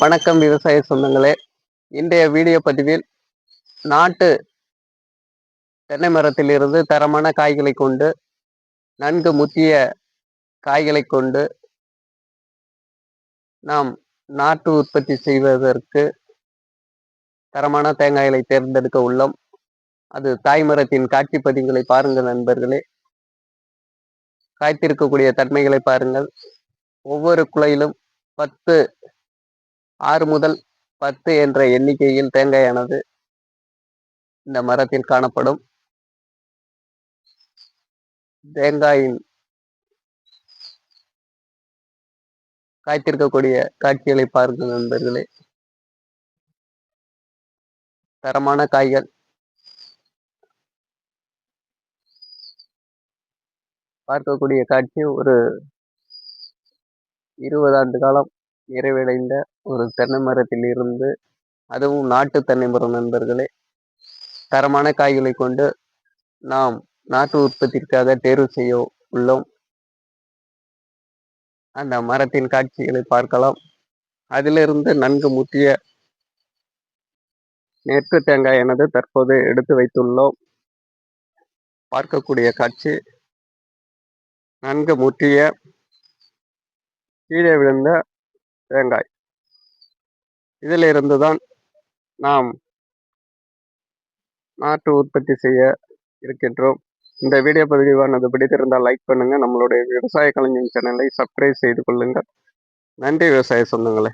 வணக்கம் விவசாய சொந்தங்களே. இன்றைய வீடியோ பதிவில் நாட்டு தென்னை மரத்திலிருந்து தரமான காய்களை கொண்டு நன்கு முத்திய காய்களை கொண்டு நாம் நாட்டு உற்பத்தி செய்வதற்கு தரமான தேங்காய்களை தேர்ந்தெடுக்க உள்ளோம். அது தாய்மரத்தின் காட்சி பதிவுகளை பாருங்கள் நண்பர்களே. காய்த்திருக்கக்கூடிய தன்மைகளை பாருங்கள். ஒவ்வொரு குலையிலும் பத்து ஆறு முதல் பத்து என்ற எண்ணிக்கையில் தேங்காயானது இந்த மரத்தில் காணப்படும். தேங்காயின் காய்த்திருக்கக்கூடிய காட்சிகளை பாருங்கள் நண்பர்களே. தரமான காய்கள். பார்க்கக்கூடிய காட்சி ஒரு இருபது ஆண்டு காலம் நிறைவடைந்த ஒரு தென்னை மரத்தில் இருந்து அதுவும் நாட்டு தென்னை மரம் நண்பர்களே தரமான காய்களை கொண்டு நாம் நாட்டு உற்பத்திற்காக தேர்வு செய்ய உள்ளோம். அந்த மரத்தின் காட்சிகளை பார்க்கலாம். அதிலிருந்து நன்கு முற்றிய நேற்று தேங்காய் எனது தற்போது எடுத்து வைத்துள்ளோம். பார்க்கக்கூடிய காட்சி நன்கு முற்றிய கீழே விழுந்த தேங்காய். இதிலிருந்து தான் நாம் நாட்டு உற்பத்தி செய்ய இருக்கின்றோம். இந்த வீடியோ பதிவானது பிடித்திருந்தால் லைக் பண்ணுங்கள் நம்மளுடைய விவசாய கலைஞன் சேனலை சப்ஸ்கிரைப் செய்து கொள்ளுங்கள். நன்றி விவசாய சொந்தங்களே.